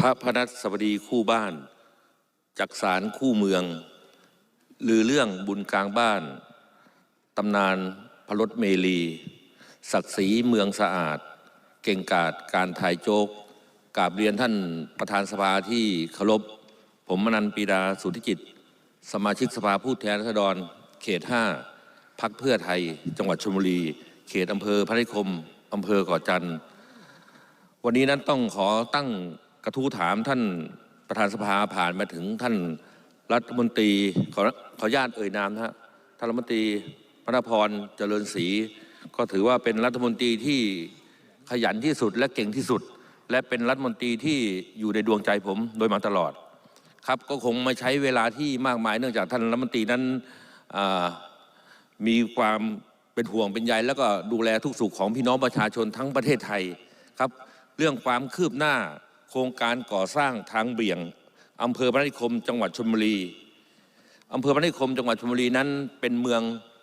พระพนัสบดีคู่บ้าน จักสารคู่เมืองลือเรื่องบุญกลางบ้าน ตำนานพระรถเมลี ศักดิ์ศรีเมืองสะอาด เก่งกาจการถ่ายโจกกราบเรียนท่านประธานสภาที่เคารพ ผมมนันปีดาสุทธิจิต สมาชิกสภาผู้แทนราษฎร เขต 5 พักเพื่อไทย จังหวัดชลบุรี เขตอำเภอพระนิคมอำเภอก่อจันทร์วันนี้นั้นต้องขอตั้ง กระทู้ถามท่านประธานสภาผ่านมาถึงท่านรัฐมนตรีขอขอญาตเอ่ยนามนะฮะท่านรัฐมนตรีพระนพรเจริญศรีก็ถือว่าเป็นรัฐมนตรีที่ขยันที่สุดและเก่งที่สุด และเป็นรัฐมนตรีที่อยู่ในดวงใจผมโดยมาตลอด ครับก็คงไม่ใช้เวลาที่มากมายเนื่องจากท่านรัฐมนตรีนั้นมีความเป็นห่วงเป็นใยแล้วก็ดูแลทุกสุขของพี่น้องประชาชนทั้งประเทศไทยครับ เรื่องความคืบหน้า โครงการก่อสร้างทางเบี่ยงอำเภอพระนิคม จังหวัดชลบุรีอำเภอพระนิคม จังหวัดชลบุรีนั้นเป็นเมือง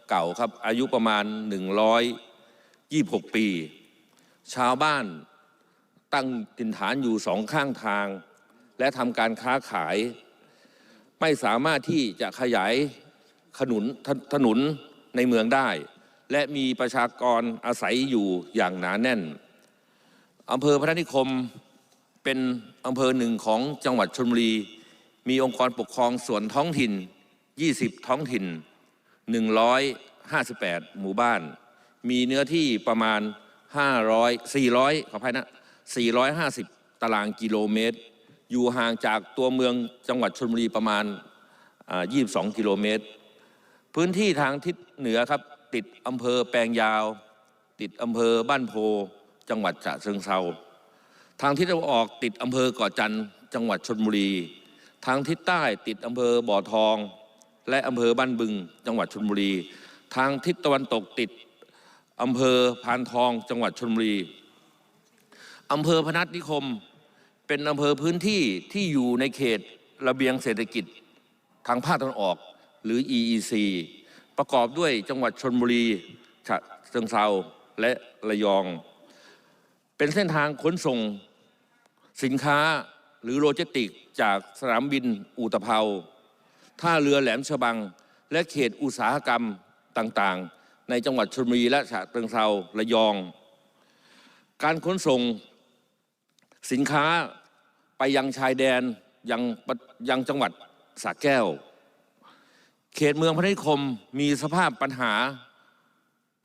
เก่าครับ อายุประมาณ 126 ปี ชาวบ้านตั้งถิ่นฐานอยู่สองข้างทาง และทำการค้าขาย ไม่สามารถที่จะขยายขนุนถนนในเมืองได้ และมีประชากรอาศัยอยู่อย่างหนาแน่นอำเภอพระนิคม เป็นอำเภอหนึ่งของจังหวัดชลบุรี มีองค์กรปกครองส่วนท้องถิ่น 20 ท้องถิ่น 158 หมู่บ้าน มีเนื้อที่ประมาณ 500 400 ขออภัยนะ 450 ตารางกิโลเมตร อยู่ห่างจากตัวเมืองจังหวัดชลบุรีประมาณ 22 กิโลเมตร พื้นที่ทางทิศเหนือครับ ติดอำเภอแปลงยาว ติดอำเภอบ้านโพ จังหวัดฉะเชิงเซา ทางทิศตะวันออกติดอำเภอก่อจันทร์จังหวัดชลบุรี ทางทิศใต้ติดอำเภอบ่อทอง และอำเภอบ้านบึง จังหวัดชลบุรี ทางทิศตะวันตกติดอำเภอพานทอง จังหวัดชลบุรีอำเภอพนัสนิคม เป็นอำเภอพื้นที่ที่อยู่ในเขตระเบียงเศรษฐกิจทางภาคตะวันออกหรือ EEC ประกอบด้วยจังหวัดชนบุรีฉะเชิงเซาและระยอง เป็นเส้นทางขนส่ง สินค้าหรือโลจิสติกจากสนามบินอูตะเภาท่าเรือแหลมฉบัง และเขตอุตสาหกรรมต่างๆ ในจังหวัดชลบุรีและฉะเชิงเซาระยอง การขนส่งสินค้าไปยังชายแดนยังยังจังหวัดสระแก้ว เขตเมืองพระนิคมมีสภาพปัญหา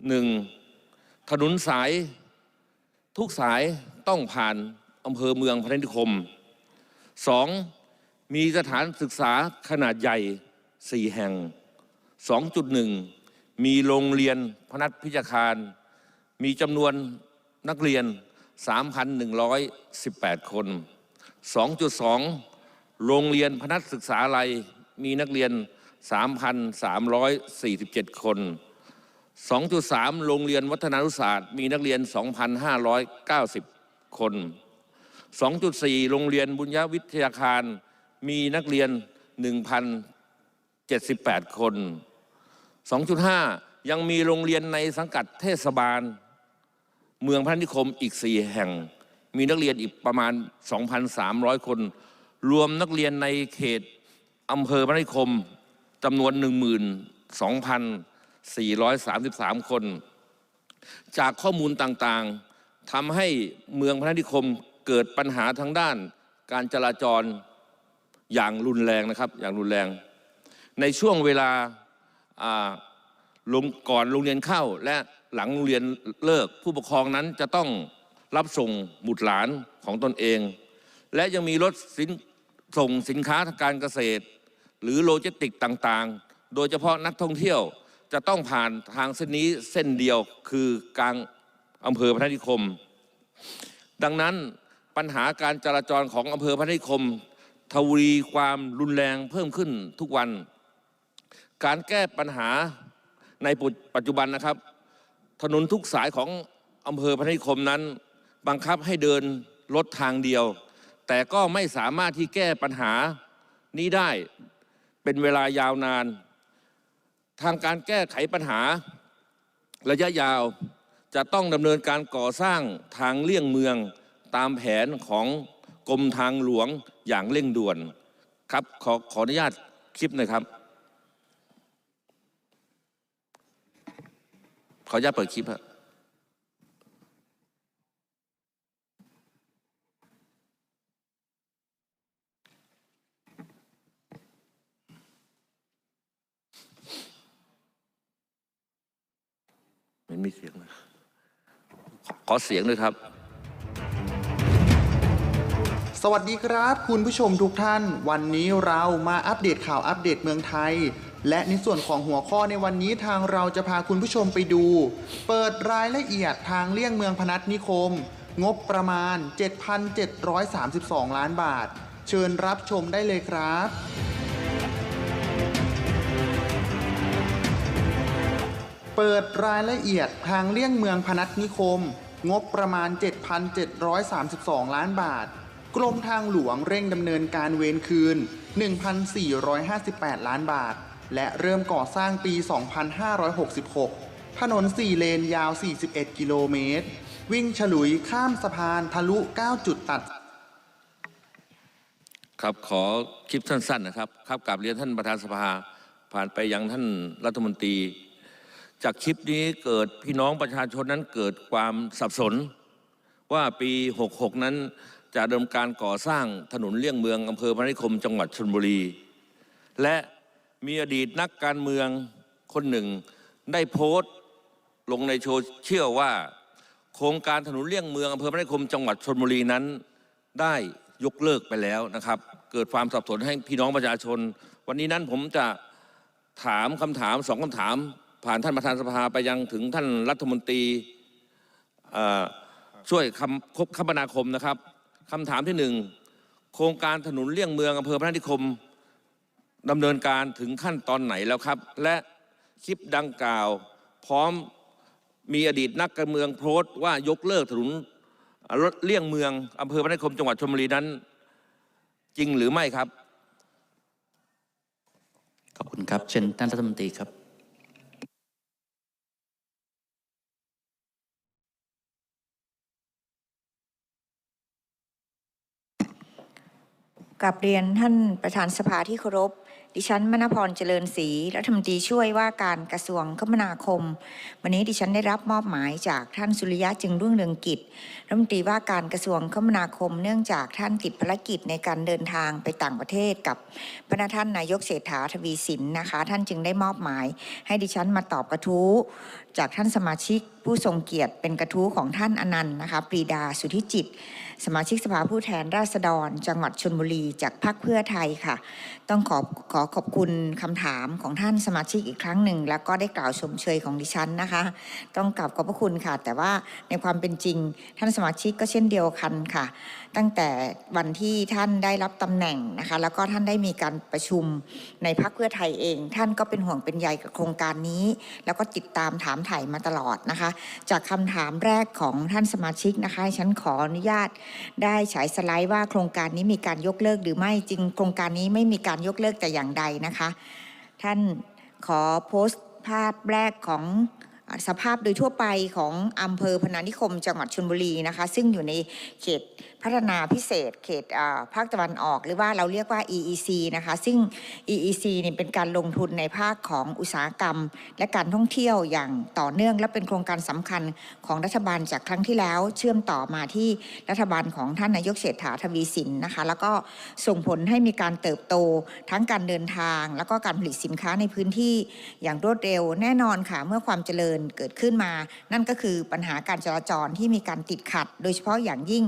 หนึ่งถนนสายทุกสายต้องผ่าน อำเภอเมืองพระนิคมสองมีสถานศึกษาขนาดใหญ่สี่แห่ง 2.1 มีโรงเรียนพนัสพิจารคาร มีจำนวนนักเรียน 3,118 คน 2.2 โรงเรียนพนัสศึกษาลัยมีนักเรียน 3,347 คน 2.3 โรงเรียนวัฒนานุศาสตร์ มีนักเรียน 2,590 คน 2.4 โรงเรียนบุญญาวิทยาคาร มีนักเรียน 1,078 คน 2.5 ยังมีโรงเรียนในสังกัดเทศบาล เมืองพระนิคมอีก 4 แห่ง มีนักเรียนอีกประมาณ 2,300 คน รวมนักเรียนในเขตอำเภอพระนิคมจำนวน 12,433 คน จากข้อมูลต่างๆทำให้เมืองพระนิคม เกิดปัญหาทางด้านการจราจรอย่างรุนแรงนะครับ อย่างรุนแรง ในช่วงเวลาลงก่อนโรงเรียนเข้าและหลังโรงเรียนเลิกผู้ปกครองนั้นจะต้องรับส่งบุตรหลานของตนเอง และยังมีรถสินส่งสินค้าทางการเกษตร หรือโลจิสติกต่างๆ โดยเฉพาะนักท่องเที่ยวจะต้องผ่านทางเส้นนี้เส้นเดียวคือกลางอำเภอพระนิคม ดังนั้น ปัญหาการจราจรของอำเภอพระนิคม ทวีความรุนแรงเพิ่มขึ้นทุกวัน การแก้ปัญหาในปัจจุบันนะครับ ถนนทุกสายของอำเภอพระนิคมนั้น บังคับให้เดินรถทางเดียว แต่ก็ไม่สามารถที่แก้ปัญหานี้ได้เป็นเวลายาวนาน ทางการแก้ไขปัญหาระยะยาวจะต้องดำเนินการก่อสร้างทางเลี่ยงเมือง ตามแผนของกรมทางหลวงอย่างเร่งด่วนครับขอขออนุญาตคลิปหน่อยครับ ขออนุญาตเปิดคลิปครับไม่มีเสียงนะขอเสียงด้วยครับ สวัสดีครับคุณผู้ชมทุกท่าน วันนี้เรามาอัปเดตข่าวอัปเดตเมืองไทย และในส่วนของหัวข้อในวันนี้ทางเราจะพาคุณผู้ชมไปดู เปิดรายละเอียดทางเลี่ยงเมืองพนัสนิคม งบประมาณ 7,732 ล้านบาท เชิญรับชมได้เลยครับเปิดรายละเอียดทางเลี่ยงเมืองพนัสนิคม งบประมาณ 7,732 ล้านบาท กรมทางหลวงเร่งดำเนินการเวรคืน 1,458 ล้านบาท และเริ่มก่อสร้างปี 2566 ถนน 4 เลนยาว 41 กิโลเมตร วิ่งฉลุยข้ามสะพานทะลุ 9 จุดตัด ครับขอคลิปสั้นๆนะครับ ครับกลับเรียนท่านประธานสภา ผ่านไปยังท่านรัฐมนตรี จากคลิปนี้เกิดพี่น้องประชาชนนั้นเกิดความสับสนว่าปี 66 นั้น จะดำเนินการก่อสร้างถนนเลี่ยงเมืองอำเภอพระนิคมจังหวัดชลบุรี และมีอดีตนักการเมืองคนหนึ่งได้โพสต์ลงในโซเชียลว่า โครงการถนนเลี่ยงเมืองอำเภอพระนิคมจังหวัดชลบุรีนั้น ได้ยกเลิกไปแล้วนะครับ เกิดความสับสนให้พี่น้องประชาชน วันนี้นั้นผมจะถามคำถามสองคำถาม ผ่านท่านประธานสภาไปยังถึงท่านรัฐมนตรีช่วยคำคบคมนาคมนะครับ คำถามที่หนึ่งโครงการถนนเลี่ยงเมืองอำเภอพระนิคมดำเนินการถึงขั้นตอนไหนแล้วครับ และคลิปดังกล่าว พร้อมมีอดีตนักการเมืองโพสต์ว่ายกเลิกถนนรถเลี่ยงเมืองอำเภอพระนิคมจังหวัดชลบุรีนั้น จริงหรือไม่ครับ ขอบคุณครับ เชิญท่านรัฐมนตรีครับ กับเรียนท่านประธานสภาที่เคารพ ดิฉันมณพรเจริญศรีรัฐมนตรีช่วยว่าการกระทรวงคมนาคม วันนี้ดิฉันได้รับมอบหมายจากท่านสุริยะจึงรุ่งเรืองกิจรัฐมนตรีว่าการกระทรวงคมนาคม เนื่องจากท่านติดภารกิจในการเดินทางไปต่างประเทศกับพระท่านนายกเศรษฐาทวีสินนะคะ ท่านจึงได้มอบหมาย ให้ดิฉันมาตอบกระทู้ จากท่านสมาชิกผู้ทรงเกียรติเป็นกระทู้ของท่านอนันต์นะคะปรีดาสุทธิจิต สมาชิกสภาผู้แทนราษฎร จังหวัดชลบุรีจากพรรคเพื่อไทยค่ะ ต้องขอขอขอบคุณคำถามของท่านสมาชิกอีกครั้งหนึ่ง แล้วก็ได้กล่าวชมเชยของดิฉันนะคะ ต้องกราบขอบพระคุณค่ะ แต่ว่าในความเป็นจริงท่านสมาชิกก็เช่นเดียวกันค่ะ ตั้งแต่วันที่ท่านได้รับตำแหน่งนะคะ แล้วก็ท่านได้มีการประชุมในพรรคเพื่อไทยเอง ท่านก็เป็นห่วงเป็นใยกับโครงการนี้ แล้วก็ติดตามถามถ่ายมาตลอดนะคะ จากคำถามแรกของท่านสมาชิกนะคะฉันขออนุญาตได้ฉายสไลด์ว่าโครงการนี้มีการยกเลิกหรือไม่จริง โครงการนี้ไม่มีการยกเลิกแต่อย่างใดนะคะ ท่านขอโพสต์ภาพแรกของ สภาพโดยทั่วไปของอำเภอพนานิคมจังหวัดชลบุรีนะคะ ซึ่งอยู่ในเขตพัฒนาพิเศษ เขตภาคตะวันออก หรือว่าเราเรียกว่า EEC นะคะ ซึ่ง EEC เนี่ยเป็นการลงทุนในภาคของอุตสาหกรรม และการท่องเที่ยวอย่างต่อเนื่อง และเป็นโครงการสำคัญของรัฐบาลจากครั้งที่แล้ว เชื่อมต่อมาที่รัฐบาลของท่านนายกเศรษฐาทวีสินนะคะ แล้วก็ส่งผลให้มีการเติบโตทั้งการเดินทาง แล้วก็การผลิตสินค้าในพื้นที่อย่างรวดเร็วแน่นอนค่ะเมื่อความเจริญเกิดขึ้นมา นั่นก็คือปัญหาการจราจรที่มีการติดขัด โดยเฉพาะอย่างยิ่ง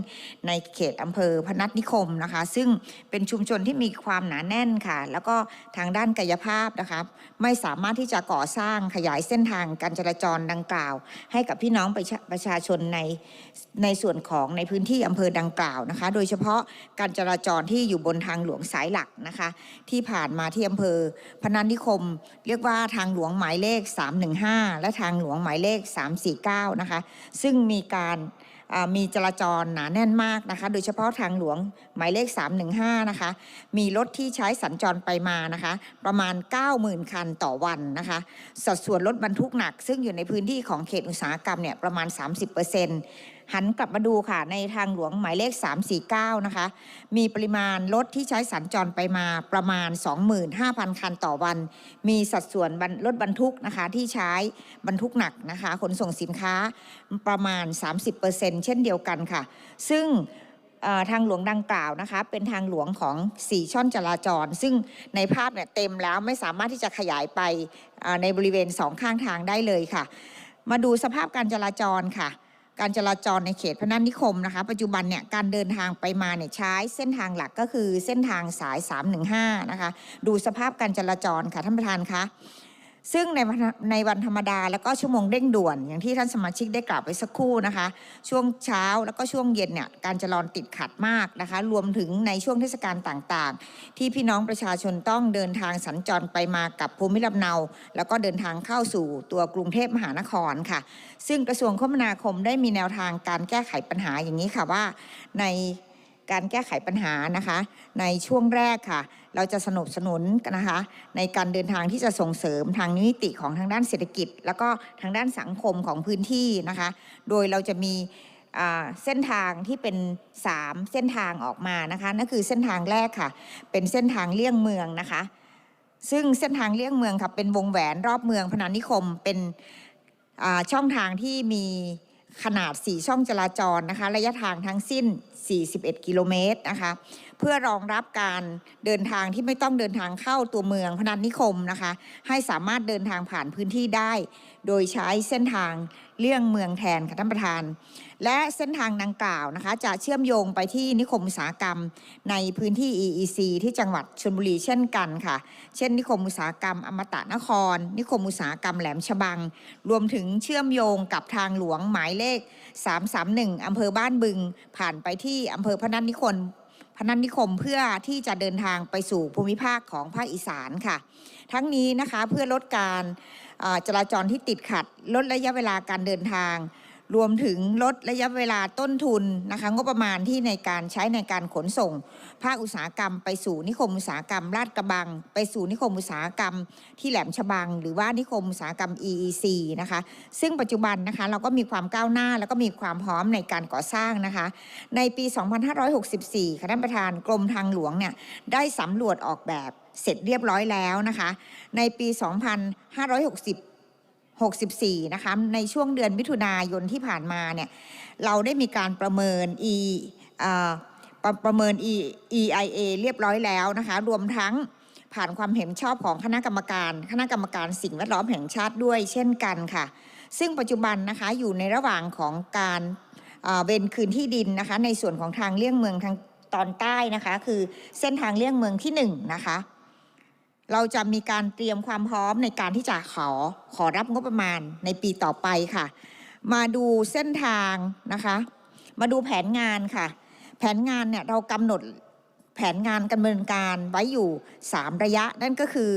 ในเขตอำเภอพนัสนิคมนะคะ ซึ่งเป็นชุมชนที่มีความหนาแน่นค่ะ แล้วก็ทางด้านกายภาพนะคะไม่สามารถที่จะก่อสร้างขยายเส้นทางการจราจรดังกล่าว ให้กับพี่น้องประชาประชาชนในในส่วนของในพื้นที่อำเภอดังกล่าวนะคะ โดยเฉพาะการจราจรที่อยู่บนทางหลวงสายหลักนะคะ ที่ผ่านมาที่อำเภอพนัสนิคม เรียกว่าทางหลวงหมายเลข 315 และทางหลวงหมายเลข 349 นะคะ ซึ่งมีการมีจราจรหนาแน่นมากนะคะ โดยเฉพาะทางหลวงหมายเลข 315 นะคะ มีรถที่ใช้สัญจรไปมานะคะ ประมาณ 90,000 คันต่อวันนะคะ สัดส่วนรถบรรทุกหนัก ซึ่งอยู่ในพื้นที่ของเขตอุตสาหกรรมเนี่ยประมาณ 30%น หันกลับมาดูค่ะในทางหลวงหมายเลข 349 นะคะ มีปริมาณรถที่ใช้สัญจรไปมาประมาณ 25,000 คันต่อวัน มีสัดส่วนรถบรรทุกนะคะที่ใช้บรรทุกหนักนะคะขนส่งสินค้าประมาณ 30%เช่นเดียวกันค่ะ ซึ่งทางหลวงดังกล่าวนะคะเป็นทางหลวงของ4ช่องจราจร ซึ่งในภาพเนี่ยเต็มแล้วไม่สามารถที่จะขยายไปในบริเวณสองข้างทางได้เลยค่ะ มาดูสภาพการจราจรค่ะ การจราจรในเขตพนันนิคมนะคะ ปัจจุบันเนี่ยการเดินทางไปมาเนี่ยใช้เส้นทางหลักก็คือเส้นทางสาย 315 นะคะ ดูสภาพการจราจรค่ะท่านประธานคะ ซึ่งในในวันธรรมดาแล้วก็ชั่วโมงเร่งด่วน อย่างที่ท่านสมาชิกได้กล่าวไปสักครู่นะคะ ช่วงเช้าแล้วก็ช่วงเย็นเนี่ยการจราจรติดขัดมากนะคะ รวมถึงในช่วงเทศกาลต่างๆ ที่พี่น้องประชาชนต้องเดินทางสัญจรไปมากับภูมิลำเนา แล้วก็เดินทางเข้าสู่ตัวกรุงเทพมหานครค่ะ ซึ่งกระทรวงคมนาคมได้มีแนวทางการแก้ไขปัญหาอย่างนี้ค่ะว่า ในการแก้ไขปัญหานะคะ ในช่วงแรกค่ะ เราจะสนับสนุนนะคะในการเดินทางที่จะส่งเสริมทางนิติของทางด้านเศรษฐกิจ แล้วก็ทางด้านสังคมของพื้นที่นะคะ โดยเราจะมีเส้นทางที่เป็น 3 เส้นทางออกมานะคะนั่นคือเส้นทางแรกค่ะ เป็นเส้นทางเลี่ยงเมืองนะคะ ซึ่งเส้นทางเลี่ยงเมืองค่ะเป็นวงแหวนรอบเมืองพนานิคมเป็นช่องทางที่มีขนาด 4 ช่องจราจรนะคะ ระยะทางทั้งสิ้น 41 กิโลเมตรนะคะ พื่อรองรับการเดินทางที่ไม่ต้องเดินทางเข้าตัวเมืองพนัสนิคมนะคะ ให้สามารถเดินทางผ่านพื้นที่ได้ โดยใช้เส้นทางเลี่ยงเมืองแทนค่ะท่านประธาน และเส้นทางดังกล่าวนะคะ จะเชื่อมโยงไปที่นิคมอุตสาหกรรมในพื้นที่ EEC ที่จังหวัดชลบุรีเช่นกันค่ะ เช่น นิคมอุตสาหกรรมอมตะนคร นิคมอุตสาหกรรมแหลมฉบัง รวมถึงเชื่อมโยงกับทางหลวงหมายเลข 331 อำเภอบ้านบึง ผ่านไปที่อำเภอพนัสนิคม พนันนิคมเพื่อที่จะเดินทางไปสู่ภูมิภาคของภาคอีสานค่ะ ทั้งนี้นะคะเพื่อลดการจราจรที่ติดขัด ลดระยะเวลาการเดินทาง รวมถึงลดระยะเวลาต้นทุนนะคะงบประมาณที่ในการใช้ในการขนส่ง ภาคอุตสาหกรรม ไปสู่นิคมอุตสาหกรรมลาดกระบัง ไปสู่นิคมอุตสาหกรรม ที่แหลมฉบัง หรือว่านิคมอุตสาหกรรม EEC นะคะซึ่งปัจจุบันนะคะเราก็มีความก้าวหน้า แล้วก็มีความพร้อมในการก่อสร้างนะคะในปี 2564ค่ะประธานกรมทางหลวงเนี่ยได้สำรวจออกแบบเสร็จเรียบร้อยแล้วนะคะในปี 2560 64 นะคะ ในช่วงเดือนมิถุนายนที่ผ่านมาเนี่ย เราได้มีการประเมิน E ประประเมิน E EIA เรียบร้อยแล้วนะคะ รวมทั้งผ่านความเห็นชอบของคณะกรรมการ คณะกรรมการสิ่งแวดล้อมแห่งชาติด้วยเช่นกันค่ะ ซึ่งปัจจุบันนะคะอยู่ในระหว่างของการเวนคืนที่ดินนะคะ ในส่วนของทางเลี่ยงเมืองทางตอนใต้นะคะ คือเส้นทางเลี่ยงเมืองที่หนึ่งนะคะ เราจะมีการเตรียมความพร้อมในการที่จะขอขอรับงบประมาณในปีต่อไปค่ะ มาดูเส้นทางนะคะ มาดูแผนงานค่ะ แผนงานเนี่ยเรากำหนดแผนงานการดำเนินการไว้อยู่ 3 ระยะ นั่นก็คือ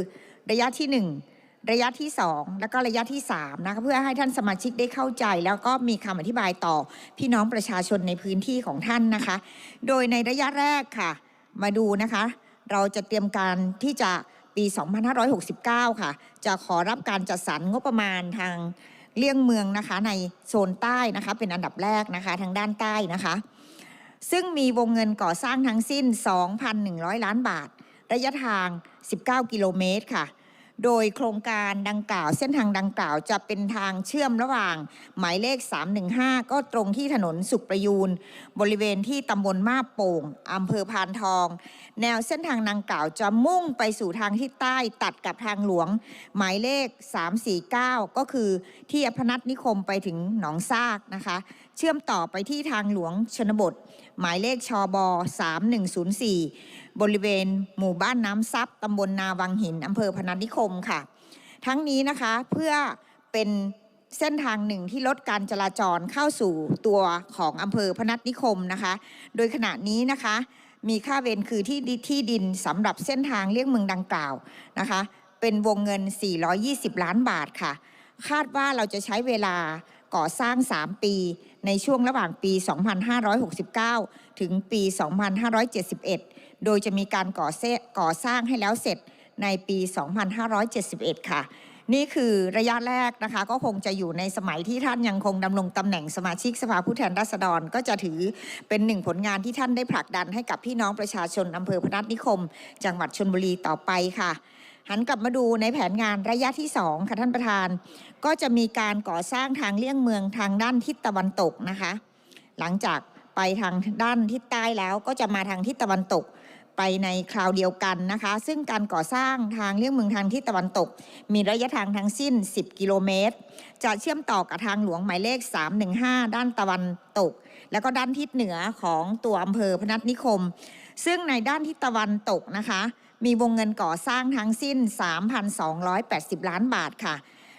ระยะที่ 1 ระยะที่ 2 แล้วก็ระยะที่3นะคะเพื่อให้ท่านสมาชิกได้เข้าใจ แล้วก็มีคำอธิบายต่อพี่น้องประชาชนในพื้นที่ของท่านนะคะ โดยในระยะแรกค่ะ มาดูนะคะ เราจะเตรียมการที่จะ ปี 2569 ค่ะ จะขอรับการจัดสรรงบประมาณทางเลี่ยงเมืองนะคะในโซนใต้นะคะเป็นอันดับแรกนะคะทางด้านใต้นะคะ ซึ่งมีวงเงินก่อสร้างทั้งสิ้น 2,100 ล้านบาท ระยะทาง 19 กิโลเมตรค่ะ โดยโครงการดังกล่าว เส้นทางดังกล่าวจะเป็นทางเชื่อมระหว่าง หมายเลข 315 ก็ตรงที่ถนนสุขประยูนบริเวณที่ตำบลมาบโป่งอำเภอพานทอง แนวเส้นทางดังกล่าวจะมุ่งไปสู่ทางทิศใต้ตัดกับทางหลวง หมายเลข 349 ก็คือที่อพนัสนิคมไปถึงหนองซากนะคะ เชื่อมต่อไปที่ทางหลวงชนบท หมายเลขชบ3104 บริเวณหมู่บ้านน้ำซับตำบลนาวังหินอำเภอพนัสนิคมค่ะ ทั้งนี้นะคะเพื่อเป็นเส้นทางหนึ่งที่ลดการจราจรเข้าสู่ตัวของอำเภอพนัสนิคมนะคะ โดยขณะนี้นะคะ มีค่าเวรคือที่ที่ดินสำหรับเส้นทางเลี่ยงเมืองดังกล่าวนะคะ เป็นวงเงิน 420 ล้านบาทค่ะ คาดว่าเราจะใช้เวลา ก่อสร้าง 3 ปี ในช่วงระหว่างปี 2569 ถึงปี 2571 โดยจะมีการก่อเซก่อสร้างให้แล้วเสร็จในปี 2571 ค่ะ นี่คือระยะแรกนะคะ ก็คงจะอยู่ในสมัยที่ท่านยังคงดำรงตำแหน่งสมาชิกสภาผู้แทนราษฎร ก็จะถือเป็นหนึ่งผลงานที่ท่านได้ผลักดันให้กับพี่น้องประชาชนอำเภอพนัสนิคม จังหวัดชนบุรีต่อไปค่ะ หันกลับมาดูในแผนงานระยะที่ 2 ค่ะท่านประธาน ก็จะมีการก่อสร้างทางเลี่ยงเมืองทางด้านทิศตะวันตกนะคะ หลังจากไปทางด้านทิศใต้แล้วก็จะมาทางทิศตะวันตกไปในคราวเดียวกันนะคะ ซึ่งการก่อสร้างทางเลี่ยงเมืองทางทิศตะวันตก มีระยะทางทั้งสิ้น 10 กิโลเมตร จะเชื่อมต่อกับทางหลวงหมายเลข 315 ด้านตะวันตก แล้วก็ด้านทิศเหนือของตัวอำเภอพนัสนิคม ซึ่งในด้านทิศตะวันตกนะคะ มีวงเงินก่อสร้างทั้งสิ้น 3,280 ล้านบาทค่ะ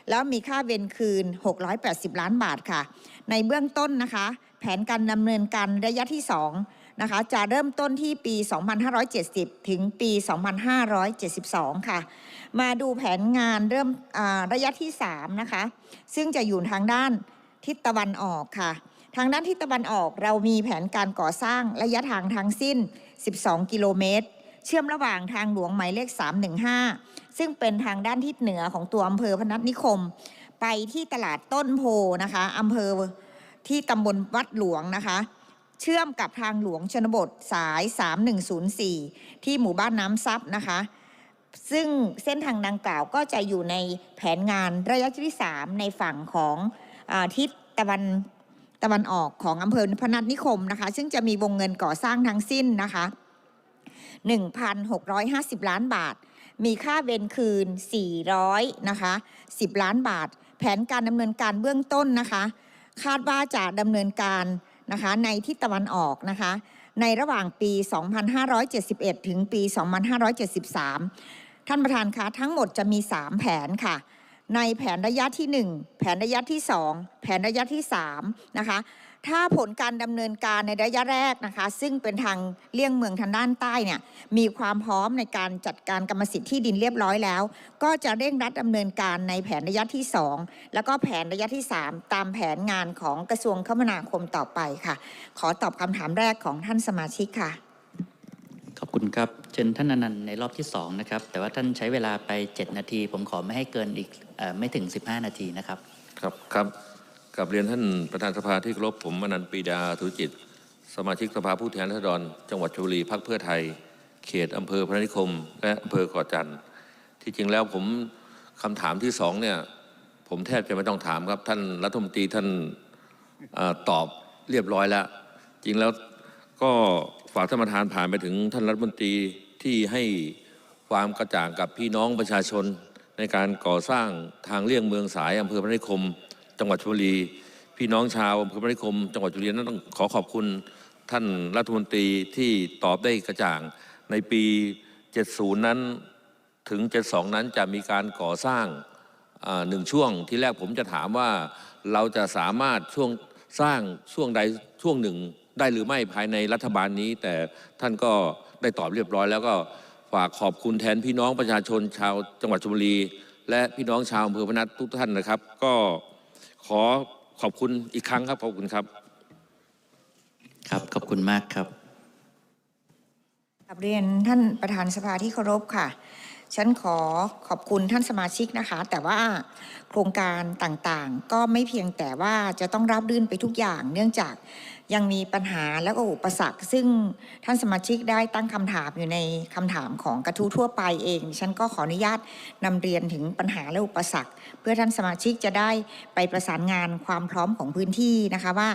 แล้วมีค่าเวรคืน 680 ล้านบาทค่ะ ในเบื้องต้นนะคะ แผนการดำเนินการระยะที่ 2 นะคะ จะเริ่มต้นที่ปี 2570 ถึงปี 2572 ค่ะ มาดูแผนงานเริ่มระยะที่ 3 นะคะ ซึ่งจะอยู่ทางด้านทิศตะวันออกค่ะ ทางด้านทิศตะวันออกเรามีแผนการก่อสร้างระยะทางทั้งสิ้น 12 กิโลเมตร เชื่อมระหว่างทางหลวงหมายเลข 315 ซึ่งเป็นทางด้านทิศเหนือของตัวอำเภอพนัสนิคม ไปที่ตลาดต้นโพนะคะอำเภอที่ตำบลวัดหลวงนะคะ เชื่อมกับทางหลวงชนบทสาย 3104 ที่หมู่บ้านน้ำซับนะคะซึ่งเส้นทางดังกล่าวก็จะอยู่ในแผนงานระยะที่ 3 ในฝั่งของอทิศตะวันตะวันออกของอำเภอพนัสนิคมนะคะ ซึ่งจะมีวงเงินก่อสร้างทั้งสิ้นนะคะ 1,650 ล้านบาท มีค่าเวรคืน 400นะคะ10 ล้านบาท แผนการดำเนินการเบื้องต้นนะคะ คาดว่าจะดำเนินการนะคะในทิศตะวันออกนะคะในระหว่างปี 2571 ถึงปี 2573 ท่านประธานคะทั้งหมดจะมี 3 แผนค่ะ ในแผนระยะที่ 1 แผนระยะที่ 2 แผนระยะที่3นะคะ ถ้าผลการดำเนินการในระยะแรกนะคะ ซึ่งเป็นทางเลี่ยงเมืองทางด้านใต้เนี่ยมีความพร้อมในการจัดการกรรมสิทธิ์ที่ดินเรียบร้อยแล้ว ก็จะเร่งรัดดำเนินการในแผนระยะที่ 2 แล้วก็แผนระยะที่ 3 ตามแผนงานของกระทรวงคมนาคมต่อไปค่ะ ขอตอบคำถามแรกของท่านสมาชิกค่ะขอบคุณครับเชิญท่านอนันต์ในรอบที่2นะครับแต่ว่าท่านใช้เวลาไป 7 นาที ผมขอไม่ให้เกินอีกเออไม่ถึง 15 นาทีนะครับ ครับครับ กับเรียนท่านประธานสภาที่เคารพผมอนันปีดาธุจิต สมาชิกสภาผู้แทนราษฎร จังหวัดชลบุรีพักเพื่อไทย เขตอำเภอพระนิคม และอำเภอก่อจันทร์ที่จริงแล้วผมคำถามที่สองเนี่ยผมแทบจะไม่ต้องถามครับท่านรัฐมนตรีท่านอตอบเรียบร้อยแล้ว จริงแล้วก็ฝากท่านประธานผ่านไปถึงท่านรัฐมนตรีที่ให้ความกระจ่างกับพี่น้องประชาชนในการก่อสร้างทางเลี่ยงเมืองสายอำเภอพระนิคม จังหวัดชลบุรี พี่น้องชาวอำเภอพระนิคม จังหวัดชลบุรีนั้นต้องขอขอบคุณท่านรัฐมนตรีที่ตอบได้กระจ่างในปี 70 นั้นถึง 72 นั้นจะมีการก่อสร้างหนึ่งช่วงที่แรกผมจะถามว่าเราจะสามารถช่วงสร้างช่วงใดช่วงหนึ่งได้หรือไม่ภายในรัฐบาลนี้ แต่ท่านก็ได้ตอบเรียบร้อย แล้วก็ฝากขอบคุณแทนพี่น้องประชาชนชาวจังหวัดชลบุรี และพี่น้องชาวอำเภอพนัสทุกท่านนะครับ ก็ ขอขอบคุณอีกครั้งครับ ขอบคุณครับ ครับ ขอบคุณมากครับกลับเรียนท่านประธานสภาที่เคารพค่ะ ฉันขอขอบคุณท่านสมาชิกนะคะ แต่ว่าโครงการต่างๆ ก็ไม่เพียงแต่ว่าจะต้องรับรื่นไปทุกอย่าง เนื่องจาก ยังมีปัญหาแล้วก็อุปสรรค ซึ่งท่านสมาชิกได้ตั้งคำถามอยู่ในคำถามของกระทู้ทั่วไปเองฉันก็ขออนุญาตนำเรียนถึงปัญหาและอุปสรรค เพื่อท่านสมาชิกจะได้ไปประสานงานความพร้อมของพื้นที่นะคะว่า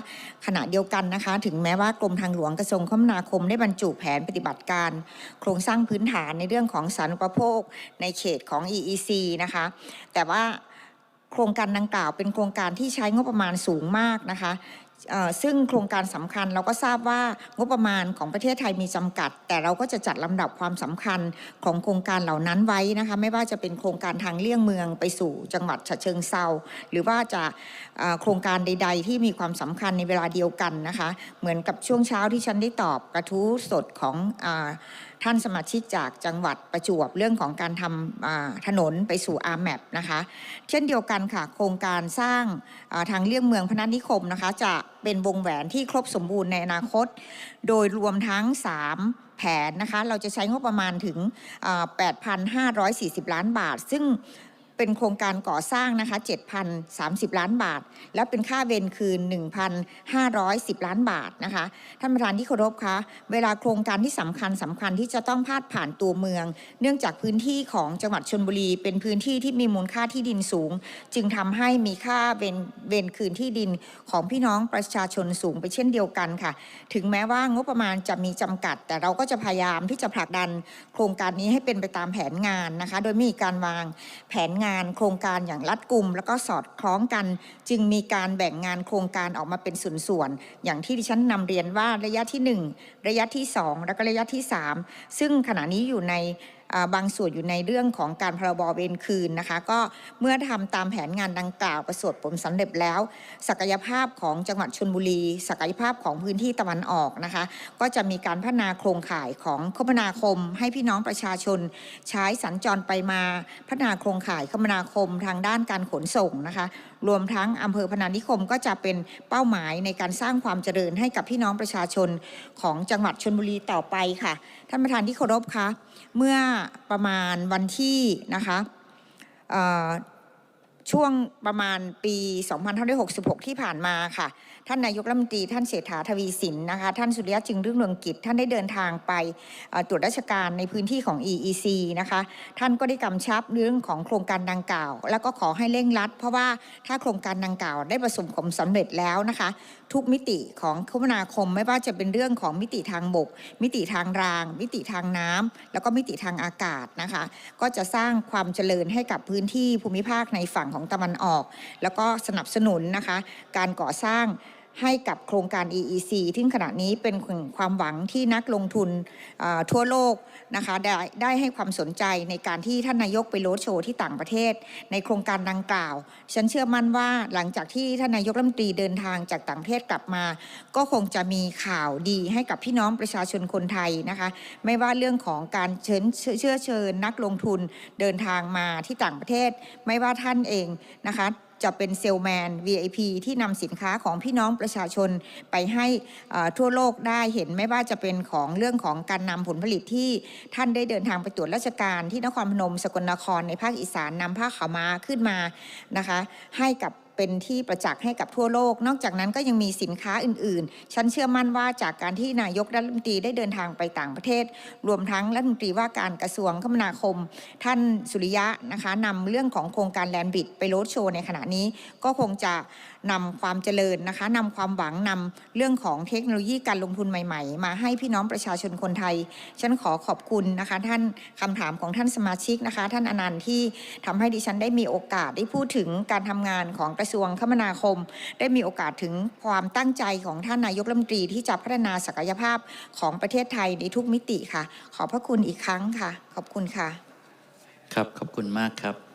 ขณะเดียวกันนะคะ ถึงแม้ว่ากรมทางหลวงกระทรวงคมนาคมได้บรรจุแผนปฏิบัติการ โครงสร้างพื้นฐานในเรื่องของสาธารณูปโภค ในเขตของ EEC นะคะ แต่ว่าโครงการดังกล่าวเป็นโครงการที่ใช้งบประมาณสูงมากนะคะ ซึ่งโครงการสำคัญเราก็ทราบว่างบประมาณของประเทศไทยมีจำกัด แต่เราก็จะจัดลำดับความสำคัญของโครงการเหล่านั้นไว้นะคะไม่ว่าจะเป็นโครงการทางเลี่ยงเมืองไปสู่จังหวัดฉะเชิงเซาหรือว่าจะโครงการใด ๆ ที่มีความสำคัญในเวลาเดียวกันนะคะเหมือนกับช่วงเช้าที่ฉันได้ตอบกระทู้สดของอท่านสมาชิกจากจังหวัดประจวบเรื่องของการทำถนนไปสู่อาร์แมปนะคะ เช่นเดียวกันค่ะ โครงการสร้างาทางเลี่ยงเมืองพนัสนิคมนะคะจะเป็นวงแหวนที่ครบสมบูรณ์ในอนาคต โดยรวมทั้ง 3 แผนนะคะ เราจะใช้งบประมาณถึงอ่า8,540 ล้านบาท ซึ่ง เป็นโครงการก่อสร้างนะคะ7,030 ล้านบาท แล้วเป็นค่าเวรคืน 1,510 ล้านบาทนะคะท่านประธานที่เคารพคะเวลาโครงการที่สำคัญสำคัญที่จะต้องพาดผ่านตัวเมือง เนื่องจากพื้นที่ของจังหวัดชนบุรี เป็นพื้นที่ที่มีมูลค่าที่ดินสูง จึงทำให้มีค่าเวรเวรคืนที่ดินของพี่น้องประชาชนสูงไปเช่นเดียวกันค่ะ ถึงแม้ว่างบประมาณจะมีจำกัด แต่เราก็จะพยายามที่จะผลักดัน โครงการนี้ให้เป็นไปตามแผนงานนะคะ โดยมีการวางแผนงานโครงการอย่างรัดกุม แล้วก็สอดคล้องกัน จึงมีการแบ่งงานโครงการออกมาเป็นส่วนๆอย่างที่ดิฉันนำเรียนว่าระยะที่ 1 ระยะที่ 2 แล้วก็ระยะที่ 3 ซึ่งขณะนี้อยู่ใน บางส่วนอยู่ในเรื่องของการพรบเวรคืนนะคะ ก็เมื่อทำตามแผนงานดังกล่าวประสบผลสำเร็จแล้ว ศักยภาพของจังหวัดชนบุรี ศักยภาพของพื้นที่ตะวันออกนะคะ ก็จะมีการพัฒนาโครงข่ายของคมนาคม ให้พี่น้องประชาชน ใช้สัญจรไปมาพัฒนาโครงข่ายคมนาคมทางด้านการขนส่งนะคะ รวมทั้งอำเภอพนานิคมก็จะเป็นเป้าหมายในการสร้างความเจริญให้กับพี่น้องประชาชนของจังหวัดชนบุรีต่อไปค่ะ ท่านประธานที่เคารพคะเมื่อประมาณวันที่นะคะ ช่วงประมาณปี 2566 ที่ผ่านมาค่ะ ท่านนายกรัฐมนตรีท่านเศรษฐาทวีสินนะคะ ท่านสุริยะจึงรุ่งเรืองกิจ ท่านได้เดินทางไปตรวจราชการในพื้นที่ของ EEC นะคะ ท่านก็ได้กำชับเรื่องของโครงการดังกล่าว แล้วก็ขอให้เร่งรัด เพราะว่าถ้าโครงการดังกล่าวได้ประสบผลสำเร็จแล้วนะคะ ทุกมิติของคมนาคมไม่ว่าจะเป็นเรื่องของมิติทางบก มิติทางราง มิติทางน้ำแล้วก็มิติทางอากาศนะคะ ก็จะสร้างความเจริญให้กับพื้นที่ภูมิภาคในฝั่งของตะวันออก แล้วก็สนับสนุนนะคะ การก่อสร้าง ให้กับโครงการ EEC ที่ขณะนี้เป็นความหวังที่นักลงทุนทั่วโลกนะคะได้ได้ให้ความสนใจในการที่ท่านนายกไปโรดโชว์ที่ต่างประเทศ ในโครงการดังกล่าว ฉันเชื่อมั่นว่าหลังจากที่ท่านนายกรัฐมนตรีเดินทางจากต่างประเทศกลับมา ก็คงจะมีข่าวดีให้กับพี่น้องประชาชนคนไทยนะคะไม่ว่าเรื่องของการเชิญเชื่อเชิญนักลงทุนเดินทางมาที่ต่างประเทศ ไม่ว่าท่านเองนะคะ จะเป็นเซลแมน VIP ที่นำสินค้าของพี่น้องประชาชนไปให้ทั่วโลกได้เห็นไม่ว่าจะเป็นของเรื่องของการนำผลผลิตที่ท่านได้เดินทางไปตรวจราชการที่นครพนมสกลนครในภาคอีสานนำผ้าขาวม้าขึ้นมานะคะ ให้กับ เป็นที่ประจักษ์ให้กับทั่วโลก นอกจากนั้นก็ยังมีสินค้าอื่นๆ ฉันเชื่อมั่นว่าจากการที่นายกรัฐมนตรีได้เดินทางไปต่างประเทศ รวมทั้งรัฐมนตรีว่าการกระทรวงคมนาคม ท่านสุริยะนะคะนำเรื่องของโครงการแลนบิดไปโรดโชว์ในขณะนี้ก็คงจะ นำความเจริญนะคะนำความหวังนำเรื่องของเทคโนโลยีการลงทุนใหม่ ๆ มาให้พี่น้องประชาชนคนไทย ฉันขอขอบคุณนะคะ ท่านคำถามของท่านสมาชิกนะคะ ท่านอนันต์ที่ทำให้ดิฉันได้มีโอกาสได้พูดถึงการทำงานของกระทรวงคมนาคม ได้มีโอกาสถึงความตั้งใจของท่านนายกรัฐมนตรีที่จะพัฒนาศักยภาพของประเทศไทยในทุกมิติค่ะ ขอบพระคุณอีกครั้งค่ะ ขอบคุณค่ะ ครับขอบคุณมากครับ